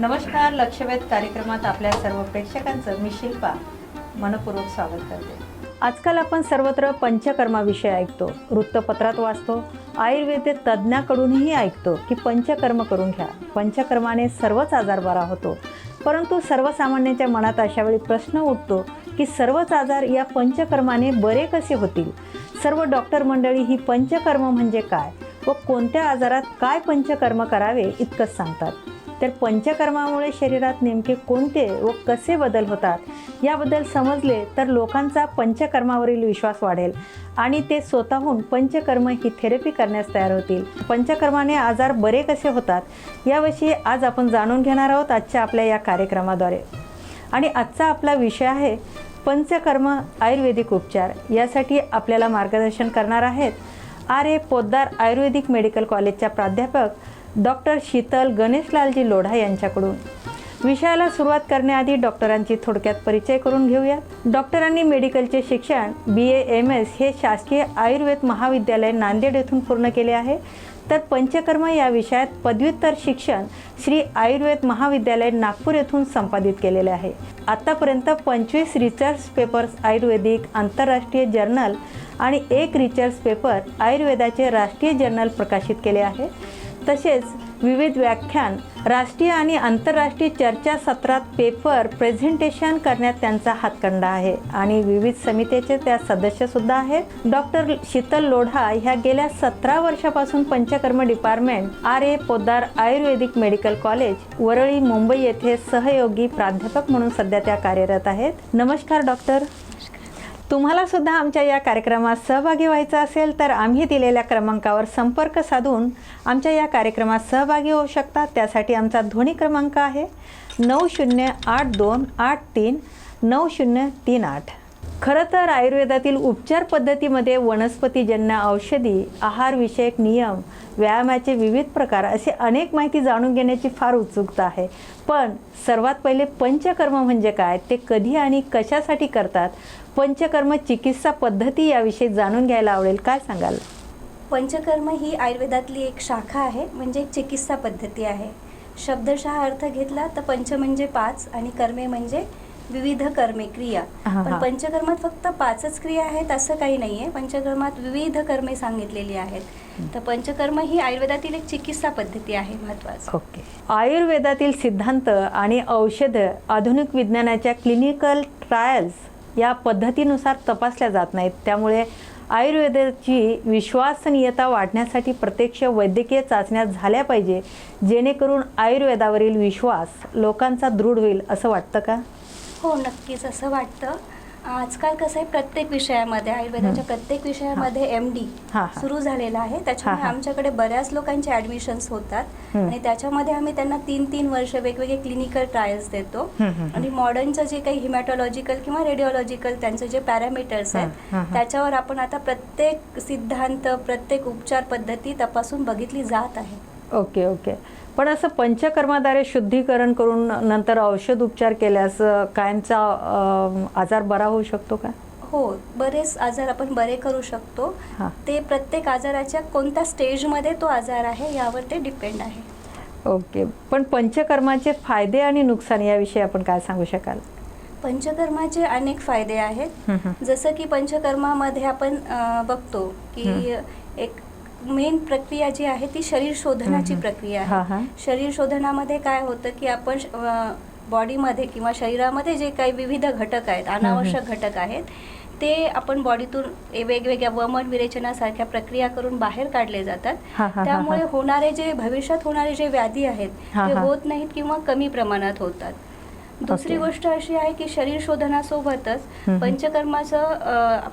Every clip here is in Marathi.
नमस्कार लक्षवेध कार्यक्रमात आपल्या सर्व प्रेक्षकांचं मी शिल्पा. मनपूर्वक स्वागत करते. आजकाल आपण सर्वत्र पंचकर्माविषयी ऐकतो. वृत्तपत्रात वाचतो. आयुर्वेद तज्ज्ञाकडूनही ऐकतो की पंचकर्म करून घ्या. पंचकर्माने सर्वच आजार बरा होतो परंतु सर्वसामान्यांच्या मनात अशावेळी प्रश्न उठतो की सर्वच आजार या पंचकर्माने बरे कसे होतील? सर्व डॉक्टर मंडळी ही पंचकर्म म्हणजे काय? व कोणत्या आजारात काय पंचकर्म करावे इतकंच सांगतात. तर पंचकर्मामुळे शरीरात नेमके कोणते व कसे बदल होतात याबद्दल समजले तर लोकांचा पंचकर्मावरील विश्वास वाढेल आणि ते स्वतःहून पंचकर्म ही थेरपी करण्यास तयार होतील. पंचकर्माने आजार बरे कसे होतात याविषयी आज आपण जाणून घेणार आहोत आजच्या आपल्या या कार्यक्रमाद्वारे. आणि आजचा आपला विषय आहे पंचकर्म आयुर्वेदिक उपचार. यासाठी आपल्याला मार्गदर्शन करणार आहेत R A Poddar Ayurvedic medical कॉलेजच्या प्राध्यापक डॉक्टर शीतल गणेशलालजी लोढा यांच्याकडून. विषयाला सुरुवात करण्याआधी डॉक्टरांची थोडक्यात परिचय करून घेऊया डॉक्टरांनी मेडिकलचे शिक्षण बी ए एम एस हे शासकीय आयुर्वेद महाविद्यालय नांदेड येथून पूर्ण केले आहे. तर पंचकर्म या विषयात पदव्युत्तर शिक्षण श्री आयुर्वेद महाविद्यालय नागपूर येथून संपादित केलेले आहे. आतापर्यंत पंचवीस रिसर्च पेपर्स आयुर्वेदिक आंतरराष्ट्रीय जर्नल आणि एक रिसर्च पेपर आयुर्वेदाचे राष्ट्रीय जर्नल प्रकाशित केले आहे. तसेच विविध व्याख्यान राष्ट्रीय आणि आंतरराष्ट्रीय चर्चासत्रात पेपर प्रेझेंटेशन करण्यात त्यांचा हातखंडा आहे. आणि विविध समितीचे त्या सदस्यसुद्धा आहेत. डॉक्टर शीतल लोढा ह्या गेल्या सतरा वर्षापासून panchakarma department R A Poddar Ayurvedic medical college Worli Mumbai येथे सहयोगी प्राध्यापक म्हणून सध्या त्या कार्यरत आहेत. नमस्कार डॉक्टर तुम्हाला सुद्धा आमच्या या कार्यक्रमात सहभागी व्हायचं असेल तर आम्ही दिलेल्या क्रमांकावर संपर्क साधून आमच्या या कार्यक्रमात सहभागी होऊ शकता. त्यासाठी आमचा ध्वनी क्रमांक आहे नऊ शून्य आठ दोन आठ तीन नऊ शून्य तीन आठ. खरं तर आयुर्वेदातील उपचार पद्धतीमध्ये वनस्पतीजन्य औषधी आहारविषयक नियम व्यायामाचे विविध प्रकार असे अनेक माहिती जाणून घेण्याची फार उत्सुकता आहे. पण सर्वात पहिले पंचकर्म म्हणजे काय? ते कधी आणि कशासाठी करतात? पंचकर्म चिकित्सा पद्धती याविषयी जाणून घ्यायला आवडेल. काय सांगाल? पंचकर्म ही आयुर्वेदातली एक शाखा आहे म्हणजे एक चिकित्सा पद्धती आहे. शब्दशः अर्थ घेतला तर पंच म्हणजे पाच आणि कर्मे म्हणजे विविध कर्मे क्रिया. पण. पंचकर्मात फक्त पाचच क्रिया आहेत असं काही नाही आहे पंचकर्मात विविध कर्मे सांगितलेली आहेत. तर पंचकर्म ही आयुर्वेदातील एक चिकित्सा पद्धती आहे महत्वाचं. ओके. आयुर्वेदातील सिद्धांत आणि औषधं आधुनिक विज्ञानाच्या क्लिनिकल ट्रायल्स या पद्धतीनुसार तपासल्या जात नाहीत. त्यामुळे आयुर्वेदाची विश्वसनीयता वाढण्यासाठी प्रत्यक्ष वैद्यकीय चाचण्या झाल्या पाहिजे जेणेकरून आयुर्वेदावरील विश्वास लोकांचा दृढ होईल असं वाटतं का? हो नक्कीच असं वाटतं. आजकाल कसं आहे प्रत्येक विषयामध्ये आयुर्वेदाच्या प्रत्येक विषयामध्ये एम डी. सुरू झालेला आहे त्याच्यामुळे. आमच्याकडे बऱ्याच लोकांचे ॲडमिशन्स होतात. आणि त्याच्यामध्ये आम्ही त्यांना तीन तीन वर्ष वेगवेगळे क्लिनिकल ट्रायल्स देतो. आणि मॉडर्नचं जे काही हिमॅटॉलॉजिकल किंवा रेडिओलॉजिकल त्यांचे जे पॅरामीटर्स आहेत. त्याच्यावर आपण आता प्रत्येक सिद्धांत प्रत्येक उपचार पद्धती तपासून बघितली जात आहे ओके ओके पण असं पंचकर्माद्वारे शुद्धीकरण करून नंतर औषध उपचार केल्यास कायमचा आजार बरा होऊ शकतो का? हो बरेच आजार आपण बरे करू शकतो. ते प्रत्येक आजाराच्या कोणत्या स्टेजमध्ये तो आजार आहे यावर ते डिपेंड आहे. ओके. पण पंचकर्माचे फायदे आणि नुकसान याविषयी आपण काय सांगू शकाल? पंचकर्माचे अनेक फायदे आहेत. जसं की पंचकर्मामध्ये आपण बघतो की एक मेन प्रक्रिया जी आहे ती शरीर शोधनाची. प्रक्रिया. आहे शरीर शोधनामध्ये काय होतं की आपण बॉडीमध्ये किंवा शरीरामध्ये जे काही विविध घटक आहेत अनावश्यक घटक आहेत ते आपण बॉडीतून वेगवेगळ्या वमन विरेचनासारख्या प्रक्रिया करून बाहेर काढले जातात त्यामुळे. होणारे जे भविष्यात होणारे जे व्याधी आहेत ते. होत नाहीत किंवा कमी प्रमाणात होतात दुसरी. गोष्ट अशी आहे की शरीर शोधनासोबतच. पंचकर्माचा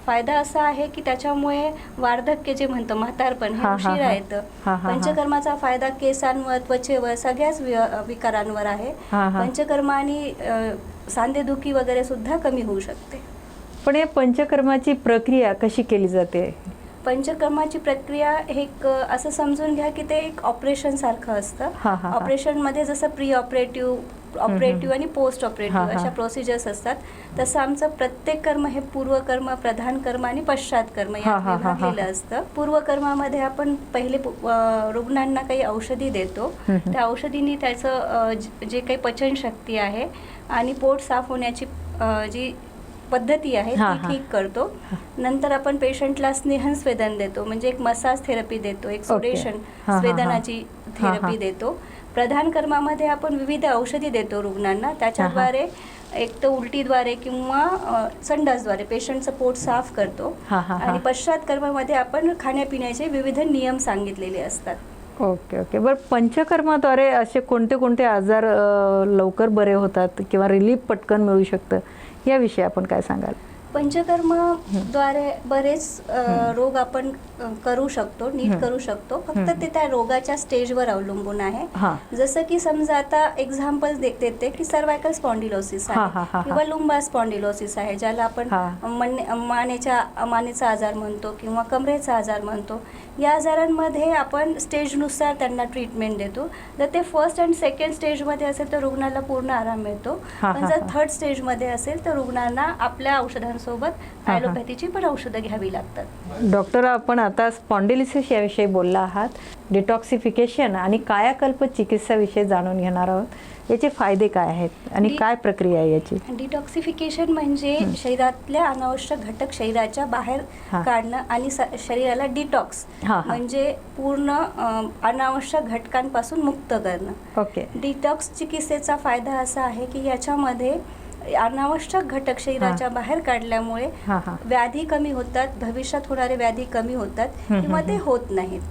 फायदा असा आहे की त्याच्यामुळे वार्धक्य जे म्हणतो म्हातारपण हे उशिरा. येतं. पंचकर्माचा फायदा केसांवर त्वचेवर सगळ्याच विकारांवर आहे. पंचकर्माने सांधेदुखी वगैरे सुद्धा कमी होऊ शकते पण या पंचकर्माची प्रक्रिया कशी केली जाते पंचकर्माची प्रक्रिया हे असं समजून घ्या की ते एक ऑपरेशन सारखं असतं हा. ऑपरेशनमध्ये जसं प्री ऑपरेटिव्ह ऑपरेटिव्ह आणि पोस्ट ऑपरेटिव्ह. अशा प्रोसिजर्स असतात तसं आमचं प्रत्येक कर्म हे पूर्वकर्म प्रधान कर्म आणि पश्चात कर्म यात. विभागलेलं असतं पूर्वकर्मामध्ये आपण पहिले रुग्णांना काही औषधी देतो. त्या औषधींनी त्याचं ज- काही पचनशक्ती आहे आणि पोट साफ होण्याची जी पद्धती आहे ती. ठीक करतो नंतर आपण पेशंटला स्नेहन स्वेदन देतो म्हणजे एक मसाज थेरपी देतो एक. सुडेशन स्वेदनाची. थेरपी देतो प्रधान कर्मामध्ये आपण विविध औषधी देतो रुग्णांना. त्याच्याद्वारे एक तर उलटीद्वारे किंवा संडासद्वारे पेशंटचं पोट साफ करतो. आणि पश्चात कर्मामध्ये आपण खाण्यापिण्याचे विविध नियम सांगितलेले असतात. Okay okay. बरं पंचकर्माद्वारे असे कोणते कोणते आजार लवकर बरे होतात किंवा रिलीफ पटकन मिळू शकतं? याविषयी आपण काय सांगाल? पंचकर्मद्वारे बरेच रोग आपण करू शकतो नीट. करू शकतो फक्त. ते त्या रोगाच्या स्टेजवर अवलंबून आहे जसं की समजा आता एक्झाम्पल देते की सर्वायकल स्पॉन्डिलोसिस आहे. किंवा लुंबा स्पॉन्डिलोसिस आहे ज्याला आपण. मने- मानेच्या मानेचा आजार म्हणतो किंवा कमरेचा आजार म्हणतो या आजारांमध्ये आपण स्टेजनुसार त्यांना ट्रीटमेंट देतो जर ते फर्स्ट अँड सेकंड स्टेजमध्ये असेल तर रुग्णाला पूर्ण आराम मिळतो पण जर. थर्ड स्टेजमध्ये असेल तर रुग्णांना आपल्या औषधांसोबत हा. ॲलोपॅथीची पण औषधं घ्यावी लागतात डॉक्टर आपण आता स्पॉन्डिलिसिस याविषयी बोलला आहात डिटॉक्सिफिकेशन आणि कायाकल्प चिकित्साविषयी जाणून घेणार आहोत याचे फायदे काय आहेत आणि काय प्रक्रिया आहे याची डिटॉक्सिफिकेशन म्हणजे. शरीरातल्या अनावश्यक घटक शरीराच्या बाहेर. काढणं आणि शरीराला डिटॉक्स. म्हणजे पूर्ण अनावश्यक घटकांपासून मुक्त करणं ओके डिटॉक्स चिकित्सेचा फायदा असा आहे की याच्यामध्ये अनावश्यक घटक शरीराच्या बाहेर काढल्यामुळे व्याधी कमी होतात भविष्यात होणारे व्याधी कमी होतात किंवा ते. होत नाहीत.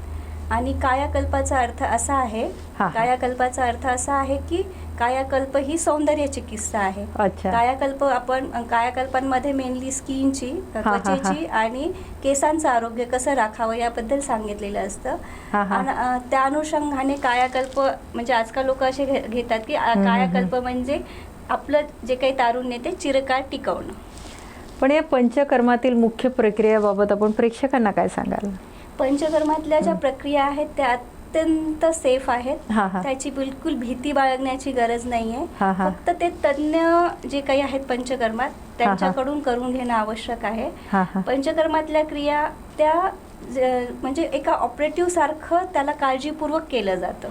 आणि कायाकल्पाचा अर्थ असा आहे. कायाकल्पाचा अर्थ असा आहे की कायाकल्प ही सौंदर्य चिकित्सा आहे. कायाकल्प आपण कायाकल्पांमध्ये मेनली स्किनची. त्वचेची आणि केसांचं आरोग्य कसं राखावं याबद्दल सांगितलेलं असतं. त्या अनुषंगाने कायाकल्प म्हणजे आजकाल लोक असे घेतात की कायाकल्प म्हणजे आपलं जे काही तारुण्य ते चिरकाळ टिकवणं. पण या पंचकर्मातील मुख्य प्रक्रियेबाबत आपण प्रेक्षकांना काय सांगाल? पंचकर्मातल्या ज्या प्रक्रिया आहेत त्या अत्यंत सेफ आहेत. त्याची बिलकुल भीती बाळगण्याची गरज नाहीये. फक्त ते तज्ज्ञ जे काही आहेत पंचकर्मात त्यांच्याकडून करून घेणं आवश्यक आहे. पंचकर्मातल्या क्रिया त्या म्हणजे एका ऑपरेटिव्ह सारखं त्याला काळजीपूर्वक केलं जातं.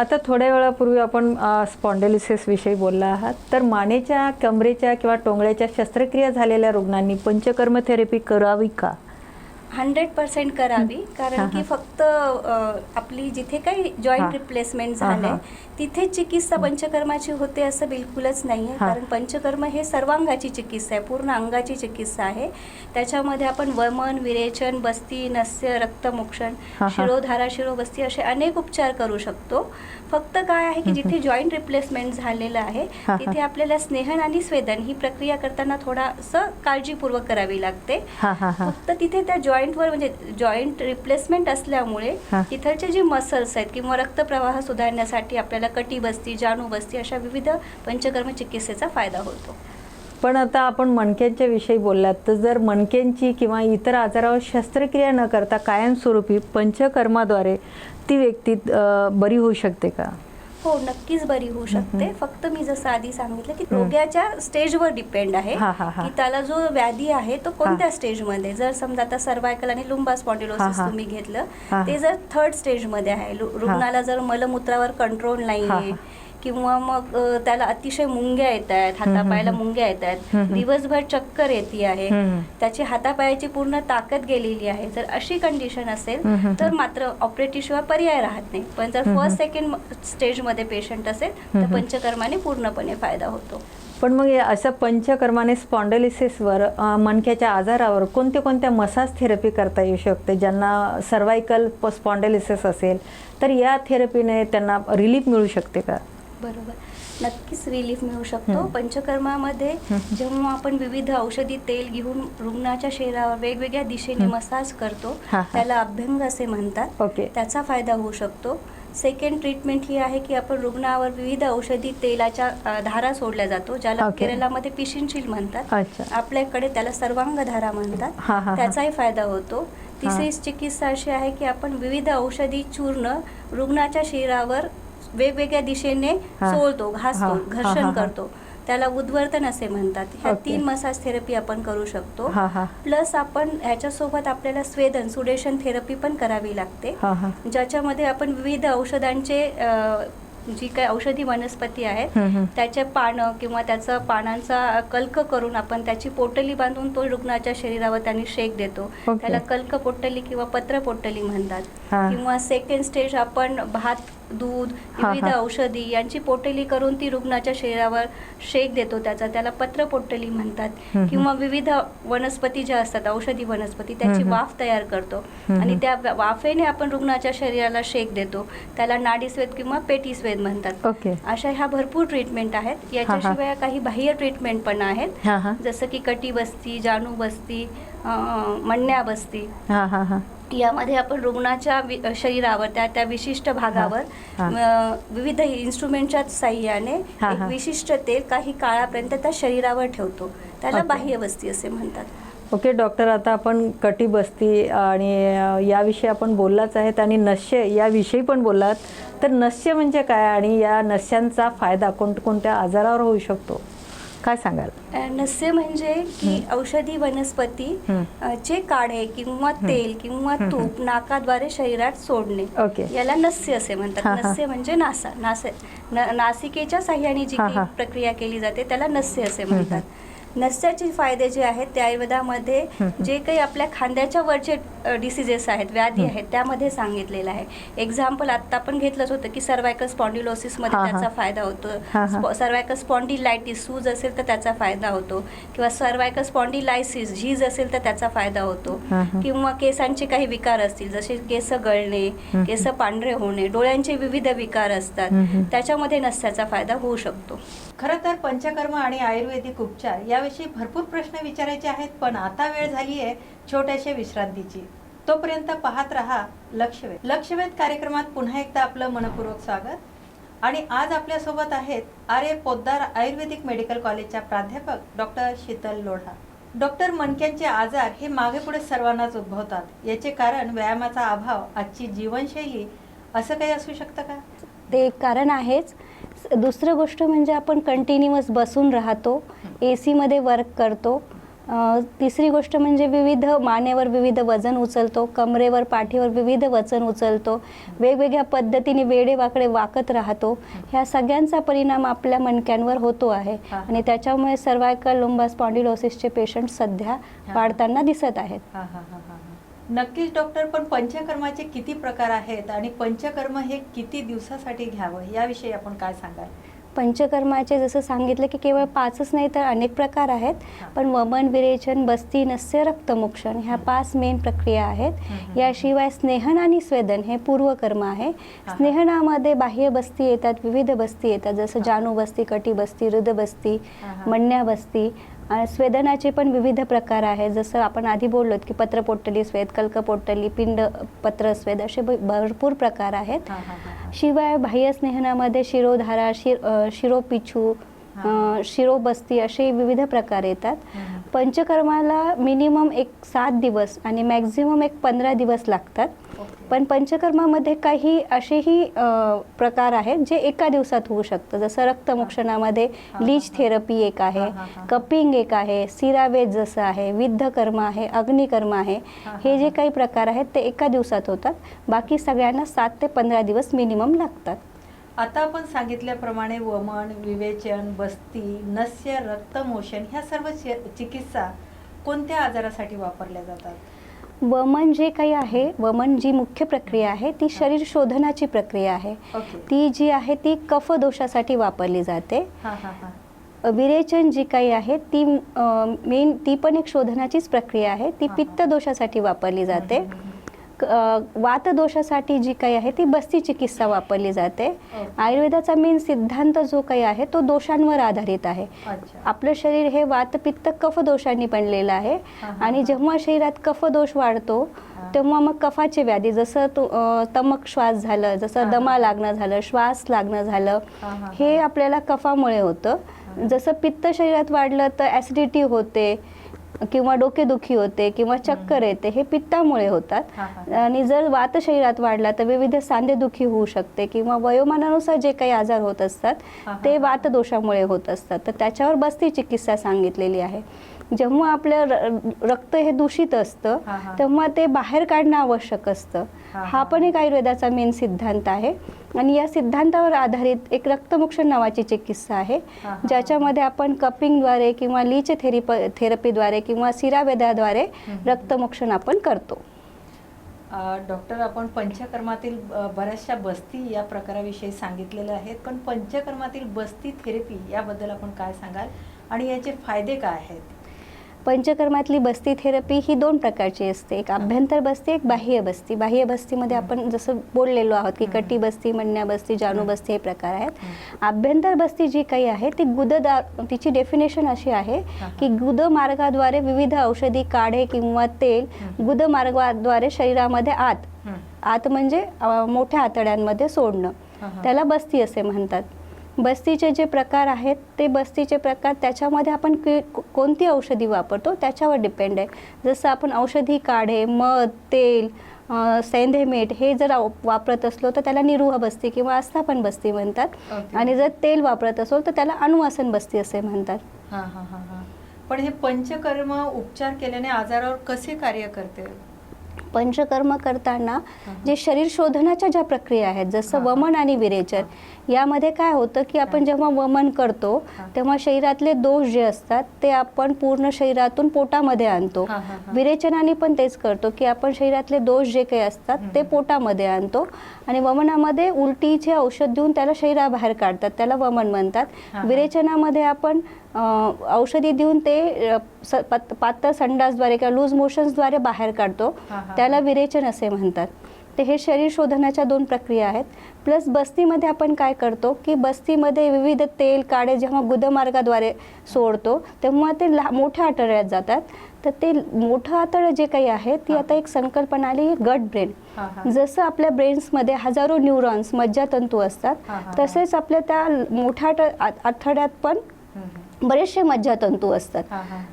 आता थोड्या वेळापूर्वी आपण स्पॉन्डेलिसिसविषयी बोलला आहात. तर मानेच्या कमरेच्या किंवा टोंगळ्याच्या शस्त्रक्रिया झालेल्या रुग्णांनी पंचकर्म थेरपी करावी का? हंड्रेड पर्सेंट करावी कारण. की फक्त आपली जिथे काही. जॉईंट रिप्लेसमेंट झाले हा. तिथे चिकित्सा पंचकर्माची होते असं बिलकुलच नाहीये हा. कारण पंचकर्म हे सर्वांगाची चिकित्सा आहे पूर्ण अंगाची चिकित्सा आहे त्याच्यामध्ये आपण वमन विरेचन बस्ती नस्य रक्तमोक्षण. शिरोधारा शिरोबस्ती असे अनेक उपचार करू शकतो फक्त काय आहे की जिथे जॉईंट रिप्लेसमेंट झालेलं आहे. तिथे आपल्याला स्नेहन आणि स्वेदन ही प्रक्रिया करताना थोडासं काळजीपूर्वक करावी लागते फक्त तिथे त्या जॉईंटवर म्हणजे जॉईंट रिप्लेसमेंट असल्यामुळे हा. तिथलचे जे मसल्स आहेत किंवा रक्तप्रवाह सुधारण्यासाठी आपल्याला कटिबस्ती जाणूबस्ती अशा विविध पंचकर्म चिकित्सेचा फायदा होतो पण आता आपण मणक्यांच्या विषयी बोललात तर जर मणक्यांची किंवा इतर आजारावर शस्त्रक्रिया न करता कायमस्वरूपी पंचकर्माद्वारे ती व्यक्ती अ, बरी होऊ शकते का हो नक्कीच बरी होऊ शकते. फक्त मी जसं आधी सांगितलं की. रोग्याच्या स्टेजवर डिपेंड आहे. की त्याला जो व्याधी आहे तो कोणत्या स्टेजमध्ये जर समजा आता सर्वायकल आणि लुंबा स्पॉन्डिलोसिस. तुम्ही घेतलं. ते जर थर्ड स्टेजमध्ये आहे रुग्णाला जर मलमूत्रावर कंट्रोल हा, नाहीये हा. किंवा मग त्याला अतिशय मुंग्या येत आहेत हातापायाला. मुंग्या येत आहेत. दिवसभर चक्कर येते आहे. त्याची हातापायाची पूर्ण ताकद गेलेली आहे जर अशी कंडिशन असेल. तर मात्र ऑपरेटिव्ह शिवाय पर्याय राहत नाही पण जर फर्स्ट सेकंड स्टेजमध्ये पेशंट असेल. तर पंचकर्माने पूर्णपणे फायदा होतो पण मग अशा पंचकर्माने स्पॉन्डेलिसिसवर मणक्याच्या आजारावर कोणत्या कोणत्या मसाज थेरपी करता येऊ शकते ज्यांना सर्वायकल स्पॉन्डेलिसिस असेल तर या थेरपीने त्यांना रिलीफ मिळू शकते का बरोबर नक्कीच रिलीफ मिळू शकतो. पंचकर्मामध्ये. जेव्हा आपण विविध औषधी तेल घेऊन रुग्णाच्या शरीरावर वेगवेगळ्या दिशेने. मसाज करतो. त्याला अभ्यंग असे म्हणतात त्याचा फायदा होऊ शकतो सेकंड ट्रीटमेंट ही आहे की आपण रुग्णावर विविध औषधी तेलाच्या धारा सोडल्या जातो ज्याला. केरळामध्ये पिशिनशील म्हणतात आपल्याकडे त्याला सर्वांग धारा म्हणतात. त्याचाही फायदा होतो तिसरी चिकित्सा अशी आहे की आपण विविध औषधी चूर्ण रुग्णाच्या शरीरावर वेगवेगळ्या दिशेने हा. घासतो घर्षण. करतो त्याला उद्वर्तन असे म्हणतात ह्या ओके. तीन मसाज थेरपी आपण करू शकतो प्लस आपण ह्याच्यासोबत आपल्याला स्वेदन सुडेशन थेरपी पण करावी लागते ज्याच्यामध्ये आपण विविध औषधांचे जी काही औषधी वनस्पती आहेत. त्याचे पानं किंवा त्याचा पानांचा कल्क करून आपण त्याची पोटली बांधून तो रुग्णाच्या शरीरावर त्यांनी शेक देतो. त्याला कल्क पोटली किंवा पत्र पोटली म्हणतात. किंवा सेकंड स्टेज आपण भात दूध विविध. औषधी यांची पोटली करून ती रुग्णाच्या शरीरावर शेक देतो त्याचा त्याला पत्र पोटली म्हणतात. किंवा विविध वनस्पती ज्या असतात औषधी वनस्पती त्याची. वाफ तयार करतो. आणि त्या वाफेने आपण रुग्णाच्या शरीराला शेक देतो. त्याला नाडीस्वेद किंवा पेटीस्वेद म्हणतात. अशा ह्या भरपूर ट्रीटमेंट आहेत. याच्याशिवाय काही बाह्य ट्रीटमेंट पण आहेत. जसं की कटी बसती जानू बसती मण्या बसती हा हा हा. यामध्ये आपण रुग्णाच्या वि- शरीरावर त्या त्या विशिष्ट भागावर हा. अं, विविध इन्स्ट्रुमेंटच्या साह्याने हा, एक हा. विशिष्ट तेल काही काळापर्यंत त्या शरीरावर ठेवतो त्याला ओके. बाह्य बस्ती असे म्हणतात ओके डॉक्टर आता आपण कटी बसती आणि अ, याविषयी आपण बोललाच आहेत आणि नस्य याविषयी पण बोललात तर नस्य म्हणजे काय आणि या नस्यांचा फायदा कोणकोणत्या आजारावर होऊ शकतो काय सांगाल? नस्य म्हणजे की औषधी वनस्पती चे काढे किंवा तेल किंवा तूप नाकाद्वारे शरीरात सोडणे. ओके. याला नस्य असे म्हणतात. नस्य म्हणजे नासा. नास. नासिकेच्या साह्याने जी. प्रक्रिया केली जाते त्याला नस्य असे म्हणतात. नस्याचे फायदे जे आहेत ते आयुर्वेदामध्ये. जे काही आपल्या खांद्याच्या वरचे डिसिजेस आहेत व्याधी आहेत त्यामध्ये सांगितलेलं आहे एक्झाम्पल आत्ता आपण घेतलंच होतं की सर्वायकल स्पॉन्डिलोसिसमध्ये हा, हा. त्याचा फायदा होतो. सर्वायकल स्पॉन्डिलायटिस सूज असेल तर त्याचा फायदा होतो किंवा सर्वायकल स्पॉन्डिलायसिस झीज असेल तर त्याचा फायदा होतो. किंवा केसांचे काही विकार असतील जसे केस गळणे. केस पांढरे होणे डोळ्यांचे विविध विकार असतात. त्याच्यामध्ये नस्याचा फायदा होऊ शकतो खरं तर पंचकर्म आणि आयुर्वेदिक उपचार याविषयी भरपूर प्रश्न विचारायचे आहेत पण आता वेळ झाली आहे छोट्याशा विश्रांतीची. तोपर्यंत पाहत रहा लक्षवेध. लक्षवेध कार्यक्रमात पुन्हा एकदा आपलं मनपूर्वक स्वागत. आणि आज आपल्यासोबत आहेत आर्य पोद्दार आयुर्वेदिक मेडिकल कॉलेजच्या प्राध्यापक डॉक्टर शीतल लोढा. डॉक्टर मणक्यांचे आजार हे मागे पुढे सर्वांनाच उद्भवतात. याचे कारण व्यायामाचा अभाव आजची जीवनशैली असं काही असू शकतं का? ते एक कारण आहेच. दुसरं गोष्ट म्हणजे आपण कंटिन्युअस बसून राहतो. ए सीमध्ये वर्क करतो तिसरी गोष्ट म्हणजे विविध मानेवर विविध वजन उचलतो. कमरेवर पाठीवर विविध वजन उचलतो. वेगवेगळ्या पद्धतीने वेडे वाकडे वाकत राहतो. ह्या सगळ्यांचा परिणाम आपल्या मणक्यांवर होतो आहे. आणि त्याच्यामुळे सर्वायकल लोंबा स्पॉन्डिलोसिसचे पेशंट सध्या वाढताना दिसत आहेत. नक्कीच डॉक्टर पण पंचकर्माचे किती प्रकार आहेत आणि पंचकर्म हे किती दिवसासाठी घ्यावं? याविषयी आपण काय सांगाल? पंचकर्माचे जसं सांगितलं की केवळ पाचच नाही तर अनेक प्रकार आहेत. पण वमन विरेचन बस्ती नस्य रक्तमोक्षण ह्या पाच मेन प्रक्रिया आहेत. याशिवाय स्नेहन आणि स्वेदन हे पूर्वकर्म आहे. स्नेहनामध्ये बाह्य बस्ती येतात विविध बस्ती येतात जसं. जानू बस्ती कटी बस्ती हृद बस्ती. मण्या बस्ती आणि स्वेदनाचे पण विविध प्रकार आहेत जसं आपण आधी बोललो की पत्रपोटली स्वेद कल्कपोटली पिंड पत्र स्वेद असे भरपूर प्रकार आहेत. शिवाय बाह्य स्नेहनामध्ये शिरोधारा शिर शिरोपिछू शिरोबस्ती असे विविध प्रकार येतात. पंचकर्माला मिनिमम एक सात दिवस आणि मॅक्झिमम एक पंधरा दिवस लागतात. पण पंचकर्मामध्ये काही असेही प्रकार आहेत जे एका दिवसात होऊ शकतं जसं रक्तमोक्षणामध्ये लीच हा. थेरपी एक आहे. कपिंग एक आहे सिरावेद जसं आहे विद्धकर्म आहे अग्निकर्म आहे हा, जे. काही प्रकार आहेत ते एका दिवसात होतात बाकी सगळ्यांना सात ते पंधरा दिवस मिनिमम लागतात आता आपण सांगितल्याप्रमाणे वमन विवेचन बस्ती नस्य रक्तमोशन ह्या सर्व चिकित्सा कोणत्या आजारासाठी वापरल्या जातात वमन जे काही आहे वमन जी मुख्य प्रक्रिया आहे ती शरीर शोधनाची प्रक्रिया आहे. ती जी आहे ती कफ दोषासाठी वापरली जाते. विरेचन जी काही आहे ती मेन ती पण एक शोधनाचीच प्रक्रिया आहे. ती हा, हा. पित्त दोषासाठी वापरली जाते. हम्म, हम्म, क- अ, वात दोषासाठी जी काही आहे ती बस्ती चिकित्सा वापरली जाते ओके. आयुर्वेदाचा मेन सिद्धांत जो काही आहे तो दोषांवर आधारित आहे आपलं शरीर हे वातपित्त कफ दोषांनी बनलेलं आहे हा, हा, आणि हा. जेव्हा शरीरात कफ दोष वाढतो हा. तेव्हा मग कफाचे व्याधी जसं तमक श्वास झालं हा, जसं हा. दमा लागणं झालं श्वास लागणं झालं हा, हा, हा. हे आपल्याला कफामुळे होतं हा. जसं पित्त शरीरात वाढलं तर ॲसिडिटी होते किंवा डोकेदुखी होते किंवा चक्कर येते हे पित्तामुळे होतात. आणि जर वात शरीरात वाढला तर विविध सांधेदुखी होऊ शकते किंवा वयोमानानुसार जे काही आजार होत असतात ते हा. वात दोषामुळे होत असतात तर त्याच्यावर बस्ती चिकित्सा सांगितलेली आहे जेव्हा आपलं रक्त हे दूषित असतं. तेव्हा ते बाहेर काढणं आवश्यक असतं हा. पण एक आयुर्वेदाचा मेन सिद्धांत आहे आणि या सिद्धांतावर आधारित एक रक्तमोक्षण नावाची चिकित्सा आहे. ज्याच्यामध्ये आपण कपिंगद्वारे किंवा लीच थेरपी थेरपीद्वारे किंवा सिरावेदाद्वारे. रक्तमोक्षण आपण करतो डॉक्टर आपण पंचकर्मातील बऱ्याचशा बस्ती या प्रकाराविषयी सांगितलेलं आहेत पण पंचकर्मातील बस्ती थेरपी याबद्दल आपण काय सांगाल आणि याचे फायदे काय आहेत पंचकर्मातली बस्ती थेरपी ही दोन प्रकारची असते एक आभ्यंतर बस्ती एक बाह्य बस्ती बाह्य बस्तीमध्ये आपण जसं बोललेलो आहोत की. कटी बस्ती मण्या बस्ती जानू. बस्ती हे प्रकार आहेत हम्म. आभ्यंतर बस्ती जी काही आहे ती गुददार तिची डेफिनेशन अशी आहे. की गुद मार्गाद्वारे विविध औषधी काढे किंवा तेल. गुद मार्गाद्वारे शरीरामध्ये आत. आत म्हणजे मोठ्या आतड्यांमध्ये सोडणं. त्याला बस्ती असे म्हणतात बस्तीचे जे प्रकार आहेत ते बस्तीचे प्रकार त्याच्यामध्ये आपण कोणती औषधी वापरतो? त्याच्यावर डिपेंड आहे. जसं आपण औषधी काढे मध तेल अ, सेंधे मीठ हे जर वापरत असलो तर त्याला निरुह बस्ती किंवा आस्थापन बस्ती म्हणतात. आणि जर तेल वापरत असो तर त्याला अनुवासन बस्ती असे म्हणतात. हा हा हा हा. पण हे पंचकर्म उपचार केल्याने आजारावर कसे कार्य करते? पंचकर्म करताना. जे शरीर शोधनाच्या ज्या प्रक्रिया आहेत जसं. वमन आणि विरेचन यामध्ये काय होतं की आपण. जेव्हा वमन करतो. तेव्हा शरीरातले दोष जे असतात ते आपण पूर्ण शरीरातून पोटामध्ये आणतो. विरेचनाने पण तेच करतो की आपण शरीरातले दोष जे काही असतात ते. पोटामध्ये आणतो आणि वमनामध्ये उलटीचे औषध देऊन त्याला शरीराबाहेर काढतात त्याला वमन म्हणतात. विरेचनामध्ये आपण औषधी देऊन ते पातळ संडासद्वारे किंवा लूज मोशन्सद्वारे बाहेर काढतो. त्याला विरेचन असे म्हणतात ते हे शरीर शोधण्याच्या दोन प्रक्रिया आहेत प्लस बस्तीमध्ये आपण काय करतो की बस्तीमध्ये विविध तेल काडे जेव्हा गुदमार्गाद्वारे सोडतो तेव्हा ते लहा मोठ्या आतड्यात जातात तर ते मोठं आतडं जे काही आहे ती. आता एक संकल्पना आली गट ब्रेन. जसं आपल्या ब्रेन्समध्ये हजारो न्यूरॉन्स मज्जातंतू असतात. तसेच आपल्या त्या मोठ्या आतड्यात पण. बरेचसे मज्जातंतू असतात.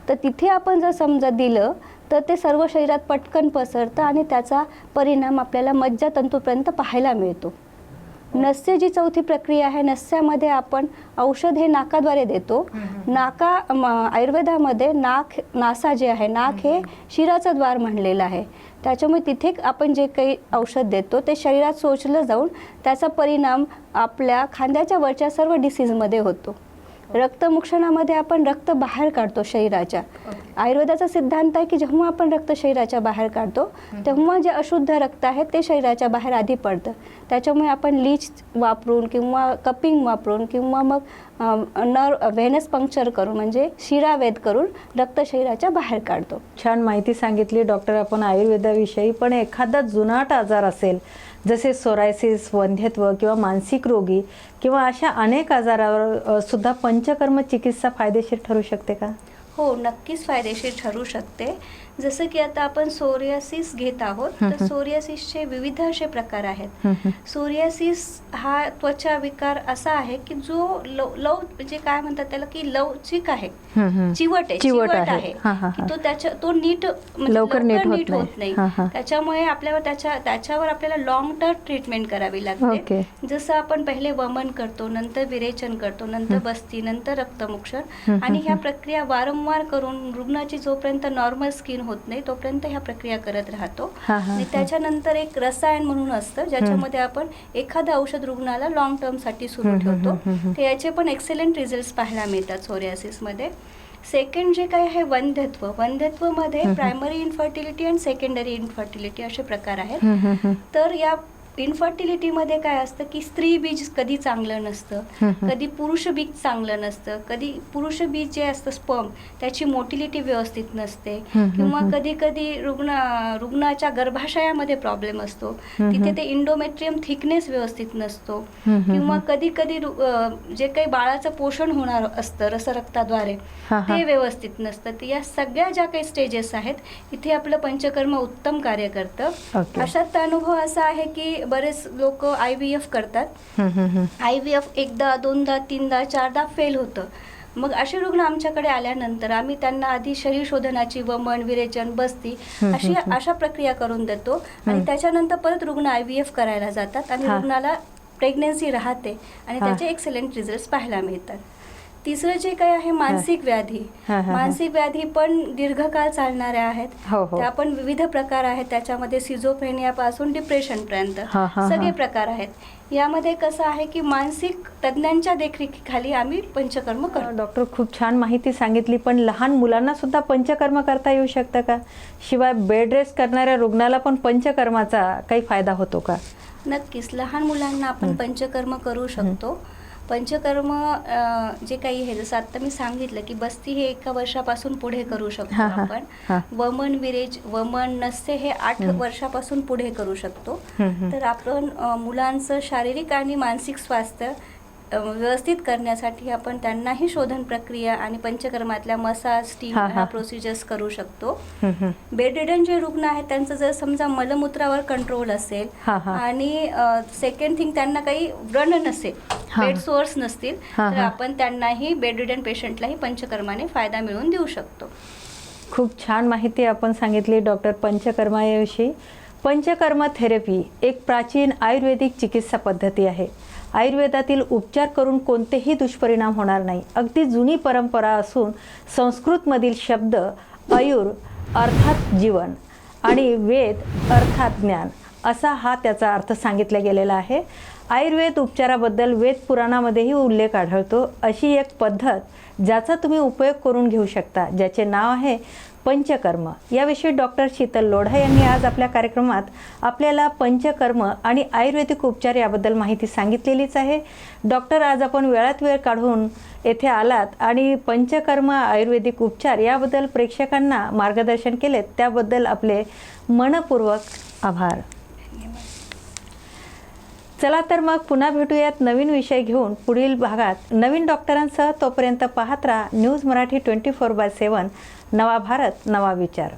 तर तिथे आपण जर समजा दिलं तर ते सर्व शरीरात पटकन पसरतं आणि त्याचा परिणाम आपल्याला मज्जातंतूपर्यंत पाहायला मिळतो. नस्य जी चौथी प्रक्रिया आहे नस्यामध्ये आपण औषध हे नाकाद्वारे देतो. नाका आयुर्वेदामध्ये नाक नासा जे आहे नाक हे शिराचं द्वार म्हणलेलं आहे. त्याच्यामुळे तिथे आपण जे काही औषध देतो ते शरीरात सोचलं जाऊन त्याचा परिणाम आपल्या खांद्याच्या वरच्या सर्व डिसीजमध्ये होतो. रक्तमुक्षणामध्ये आपण रक्त बाहेर काढतो शरीराच्या. आयुर्वेदाचा सिद्धांत आहे की जेव्हा आपण रक्त शरीराच्या बाहेर काढतो. तेव्हा जे अशुद्ध रक्त आहे ते शरीराच्या बाहेर आधी पडतं त्याच्यामुळे आपण लीच वापरून किंवा कपिंग वापरून किंवा मग नर व्हेनस पंक्चर करून म्हणजे शिरावेद करून रक्त शरीराच्या बाहेर काढतो. छान माहिती सांगितली. डॉक्टर आपण आयुर्वेदाविषयी पण एखादा जुनाट आजार असेल जसे सोरायसिस वंध्यत्व किंवा मानसिक रोगी किंवा अशा अनेक आजारावर सुद्धा पंचकर्म चिकित्सा फायदेशीर ठरू शकते का? हो नक्कीच फायदेशीर ठरू शकते. जसं की आता आपण सोरियासिस घेत आहोत तर. सोरियासिसचे विविध असे प्रकार आहेत. सोरियासिस हा त्वचा विकार असा आहे की जो लव लव म्हणजे काय म्हणतात त्याला की लवचिक आहे. चिवट आहे चिवट आहे. तो त्याच्या तो नीट म्हणजे लवकर नीट होत नाही. त्याच्यामुळे आपल्याला त्याच्या त्याच्यावर आपल्याला लॉंग टर्म ट्रीटमेंट करावी. लागते जसं आपण पहिले वमन करतो नंतर विरेचन करतो नंतर बस्ती नंतर रक्तमुक्षण आणि ह्या. प्रक्रिया वारंवार करून रुग्णाची जोपर्यंत नॉर्मल स्किन होत नाही तोपर्यंत ह्या प्रक्रिया करत राहतो. आणि. त्याच्यानंतर एक रसायन म्हणून असतं ज्याच्यामध्ये आपण एखादं औषध रुग्णाला लॉंग टर्मसाठी सुरू ठेवतो. याचे पण एक्सेलंट रिझल्ट पाहायला मिळतात सोरियासिसमध्ये सेकंड जे काही आहे वंध्यत्व. वंध्यत्वमध्ये. प्रायमरी इन्फर्टिलिटी आणि सेकंडरी इन्फर्टिलिटी असे प्रकार आहेत. तर या इन्फर्टिलिटीमध्ये काय असतं की स्त्री बीज कधी चांगलं नसतं. कधी पुरुष बीज चांगलं नसतं कधी पुरुष बीज जे असतं स्पर्म त्याची मोटिलिटी व्यवस्थित नसते किंवा. कधी कधी रुग्ण रुग्णाच्या गर्भाशयामध्ये प्रॉब्लेम असतो तिथे. ते इंडोमेट्रियम थिकनेस व्यवस्थित नसतो किंवा. कधी कधी जे काही बाळाचं पोषण होणार असतं रसरक्ताद्वारे. ते व्यवस्थित नसतं तर या सगळ्या ज्या काही स्टेजेस आहेत इथे आपलं पंचकर्म उत्तम कार्य करतं. अशात अनुभव असा आहे की बरेच लोक आय व्ही एफ करतात. आय व्ही एफ एकदा दोनदा तीनदा चारदा फेल होतं मग असे रुग्ण आमच्याकडे आल्यानंतर आम्ही त्यांना आधी शरीर शोधनाची वमन विरेचन बस्ती अशी. अशा प्रक्रिया करून देतो आणि. त्याच्यानंतर परत रुग्ण आय व्ही एफ करायला जातात आणि. रुग्णाला प्रेग्नेन्सी राहते आणि. त्याचे एक्सलेंट रिझल्ट पाहायला मिळतात तिसरं जे काही आहे मानसिक व्याधी. हा, हा, हा. मानसिक व्याधी पण दीर्घकाळ चालणाऱ्या आहेत. हो हो. त्या पण विविध प्रकार आहेत. त्याच्यामध्ये सिझोफ्रेनिया पासून डिप्रेशन पर्यंत हा, हा, सगळे. प्रकार आहेत. यामध्ये कसं आहे की मानसिक तज्ज्ञांच्या देखरेखीखाली आम्ही पंचकर्म करतो. डॉक्टर खूप छान माहिती सांगितली पण लहान मुलांना सुद्धा पंचकर्म करता येऊ शकतं का? शिवाय बेड रेस्ट करणाऱ्या रुग्णाला पण पंचकर्माचा काही फायदा होतो का? नक्कीच. लहान मुलांना आपण. पंचकर्म करू शकतो. पंचकर्म जे काही आहे जसं आता मी सांगितलं की बस्ती हे एका वर्षापासून पुढे करू शकतो आपण. वमन विरेज वमन नसते हे आठ. वर्षापासून पुढे करू शकतो. तर आपण मुलांचं शारीरिक आणि मानसिक स्वास्थ्य व्यवस्थित करण्यासाठी आपण त्यांनाही शोधन प्रक्रिया आणि पंचकर्मातल्या मसाज स्टीम हा, प्रोसिजर्स करू शकतो. बेडरिडन जे रुग्ण आहेत त्यांचं जर समजा मलमूत्रावर कंट्रोल असेल. आणि सेकंड थिंग त्यांना काही व्रण नसेल. बेड सोर्स नसतील तर. आपण त्यांनाही बेडरिडन पेशंटलाही पंचकर्माने फायदा मिळवून देऊ शकतो. खूप छान माहिती आपण सांगितली डॉक्टर पंचकर्माविषयी. पंचकर्म थेरपी एक प्राचीन आयुर्वेदिक चिकित्सा पद्धती आहे. आयुर्वेदातील उपचार करून कोणतेही दुष्परिणाम होणार नाही. अगदी जुनी परंपरा असून संस्कृतमधील शब्द अयुर अर्थात जीवन आणि वेद अर्थात ज्ञान असा हा त्याचा अर्थ सांगितला गेलेला आहे. आयुर्वेद उपचाराबद्दल वेद पुराणामध्येही उल्लेख आढळतो. अशी एक पद्धत ज्याचा तुम्ही उपयोग करून घेऊ शकता ज्याचे नाव आहे पंचकर्म. याविषयी डॉक्टर शीतल लोढा यांनी आज आपल्या कार्यक्रमात आपल्याला पंचकर्म आणि आयुर्वेदिक उपचार याबद्दल माहिती सांगितलेलीच आहे. डॉक्टर आज आपण वेळात वेळ काढून येथे आलात आणि पंचकर्म आयुर्वेदिक उपचार याबद्दल प्रेक्षकांना मार्गदर्शन केलेत त्याबद्दल आपले मनपूर्वक आभार. चला तर मग पुन्हा भेटूयात नवीन विषय घेऊन पुढील भागात. नवीन डॉक्टरांसह तोपर्यंत पाहत राहा news Marathi twenty four by seven. नवा भारत नवा विचार.